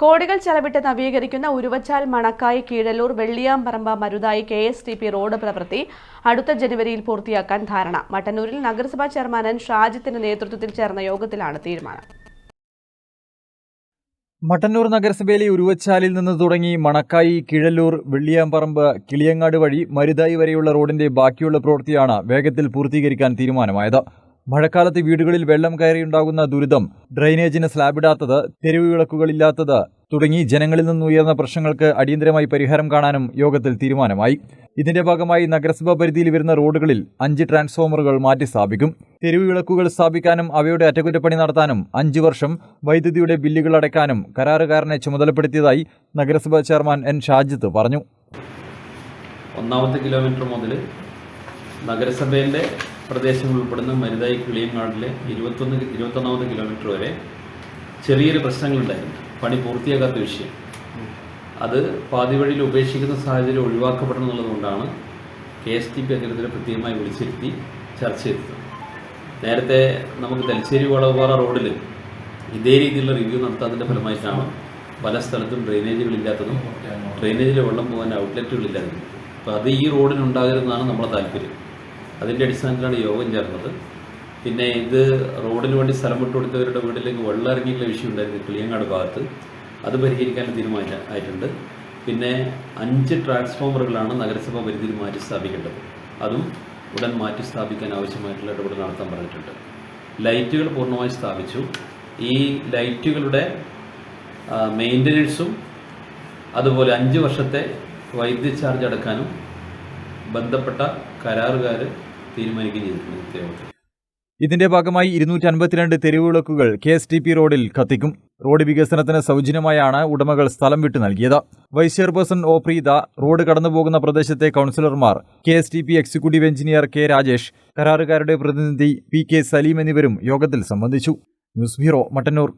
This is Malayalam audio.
കോടികൾ ചെലവിട്ട് നവീകരിക്കുന്ന Uruvachal Manakkayi Keezhallur Velliyamparamba Maruthayi K S T P road പ്രവൃത്തി അടുത്ത ജനുവരിയിൽ പൂർത്തിയാക്കാൻ ധാരണ. മട്ടന്നൂരിൽ നഗരസഭാ ചെയർമാൻ ഷാജിത്തിന്റെ നേതൃത്വത്തിൽ ചേർന്ന യോഗത്തിലാണ് തീരുമാനം. മട്ടന്നൂർ നഗരസഭയിലെ ഉരുവച്ചാലിൽ നിന്ന് തുടങ്ങി മണക്കായി കിഴല്ലൂർ വെള്ളിയാമ്പറമ്പ് കിളിയങ്ങാട് വഴി മരുതായി വരെയുള്ള റോഡിന്റെ ബാക്കിയുള്ള പ്രവൃത്തിയാണ് വേഗത്തിൽ പൂർത്തീകരിക്കാൻ തീരുമാനമായത്. മഴക്കാലത്ത് വീടുകളിൽ വെള്ളം കയറിയുണ്ടാകുന്ന ദുരിതം ഡ്രൈനേജിന് സ്ലാബിടാത്തത് തെരുവ് വിളക്കുകളില്ലാത്തത് തുടങ്ങി ജനങ്ങളിൽ നിന്നുയർന്ന പ്രശ്നങ്ങൾക്ക് അടിയന്തരമായി പരിഹാരം കാണാനും യോഗത്തിൽ തീരുമാനമായി. ഇതിന്റെ ഭാഗമായി നഗരസഭാ പരിധിയിൽ വരുന്ന റോഡുകളിൽ അഞ്ച് ട്രാൻസ്ഫോമറുകൾ മാറ്റി സ്ഥാപിക്കും. തെരുവ് വിളക്കുകൾ സ്ഥാപിക്കാനും അവയുടെ അറ്റകുറ്റപ്പണി നടത്താനും അഞ്ച് വർഷം വൈദ്യുതിയുടെ ബില്ലുകൾ അടയ്ക്കാനും കരാറുകാരനെ ചുമതലപ്പെടുത്തിയതായി നഗരസഭാ ചെയർമാൻ എൻ. ഷാജിത്ത് പറഞ്ഞു. ഒന്നാമത്തെ കിലോമീറ്റർ മുതൽ നഗരസഭയിലെ പ്രദേശങ്ങൾ ഉൾപ്പെടുന്ന മരുതായി കിളിയങ്ങാടിലെ ഇരുപത്തൊന്ന് ഇരുപത്തൊന്നാമത് കിലോമീറ്റർ വരെ ചെറിയൊരു പ്രശ്നങ്ങളുണ്ടായിരുന്നു. പണി പൂർത്തിയാകാത്ത വിഷയം. അത് പാതി വഴിയിൽ ഉപേക്ഷിക്കുന്ന സാഹചര്യം ഒഴിവാക്കപ്പെടണം എന്നുള്ളതുകൊണ്ടാണ് കെ എസ് ടി പി അധികൃതരെ പ്രത്യേകമായി വിളിച്ചിരുത്തി ചർച്ച ചെയ്തത്. നേരത്തെ നമുക്ക് തലശ്ശേരി വളവുപാറ റോഡിൽ ഇതേ രീതിയിലുള്ള റിവ്യൂ നടത്താത്തതിന്റെ ഫലമായിട്ടാണ് പല സ്ഥലത്തും ഡ്രെയിനേജുകളില്ലാത്തതും ഡ്രെയിനേജിലെ വെള്ളം പോകാൻ ഔട്ട്ലെറ്റുകളില്ലാത്തതും അപ്പോൾ അത് ഈ റോഡിനുണ്ടാകരുതെന്നാണ് നമ്മുടെ താല്പര്യം. അതിന്റെ അടിസ്ഥാനത്തിലാണ് യോഗം ചേർന്നത്. പിന്നെ ഇത് റോഡിന് വേണ്ടി സ്ഥലം വിട്ടു കൊടുത്തവരുടെ വീട്ടിലേക്ക് വെള്ളം ഇറങ്ങിയിട്ടുള്ള വിഷയം ഉണ്ടായിരുന്നു കിളിയങ്ങാട് ഭാഗത്ത്. അത് പരിഹരിക്കാൻ തീരുമാനം ആയിട്ടുണ്ട്. പിന്നെ അഞ്ച് ട്രാൻസ്ഫോമറുകളാണ് നഗരസഭ പരിധിയിൽ മാറ്റി സ്ഥാപിക്കേണ്ടത്. അതും ഉടൻ മാറ്റി സ്ഥാപിക്കാൻ ആവശ്യമായിട്ടുള്ള ഇടപെടൽ നടത്താൻ പറഞ്ഞിട്ടുണ്ട്. ലൈറ്റുകൾ പൂർണമായി സ്ഥാപിച്ചു. ഈ ലൈറ്റുകളുടെ മെയിന്റനൻസും അതുപോലെ അഞ്ച് വർഷത്തെ വൈദ്യുതി ചാർജ് അടക്കാനും ബന്ധപ്പെട്ട കരാറുകാർ തീരുമാനിക്കുകയും ചെയ്തിട്ടുണ്ട് ഇതിന്റെ ഭാഗമായി ഇരുന്നൂറ്റി അൻപത്തിരണ്ട് തെരുവുവിളക്കുകൾ കെ എസ് ടി പി റോഡിൽ കത്തിക്കും. റോഡ് വികസനത്തിന് സൗജന്യമായാണ് ഉടമകൾ സ്ഥലം വിട്ടു നൽകിയത്. Vice chairperson O Preetha road കടന്നുപോകുന്ന പ്രദേശത്തെ കൗൺസിലർമാർ K S T P executive engineer K Rajesh കരാറുകാരുടെ പ്രതിനിധി പി കെ സലീം എന്നിവരും യോഗത്തിൽ സംബന്ധിച്ചു. News bureau Mattannur.